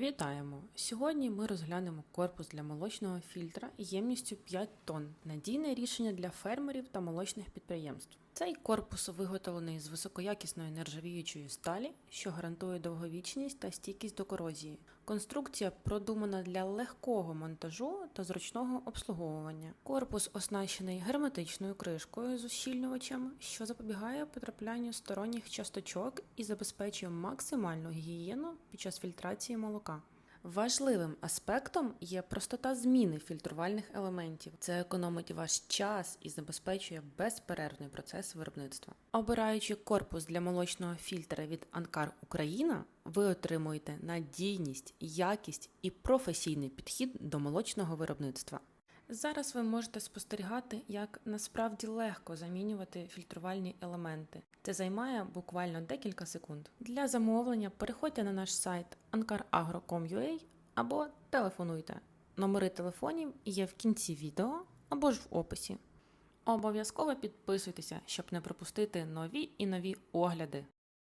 Вітаємо! Сьогодні ми розглянемо корпус для молочного фільтра ємністю 5 тонн. Надійне рішення для фермерів та молочних підприємств. Цей корпус виготовлений з високоякісної нержавіючої сталі, що гарантує довговічність та стійкість до корозії. Конструкція продумана для легкого монтажу та зручного обслуговування. Корпус оснащений герметичною кришкою з ущільнювачем, що запобігає потраплянню сторонніх часточок і забезпечує максимальну гігієну під час фільтрації молока. Важливим аспектом є простота зміни фільтрувальних елементів. Це економить ваш час і забезпечує безперервний процес виробництва. Обираючи корпус для молочного фільтра від Анкар Україна, ви отримуєте надійність, якість і професійний підхід до молочного виробництва. Зараз ви можете спостерігати, як насправді легко замінювати фільтрувальні елементи. Це займає буквально декілька секунд. Для замовлення переходьте на наш сайт ankaragro.com.ua або телефонуйте. Номери телефонів є в кінці відео або ж в описі. Обов'язково підписуйтеся, щоб не пропустити нові і нові огляди.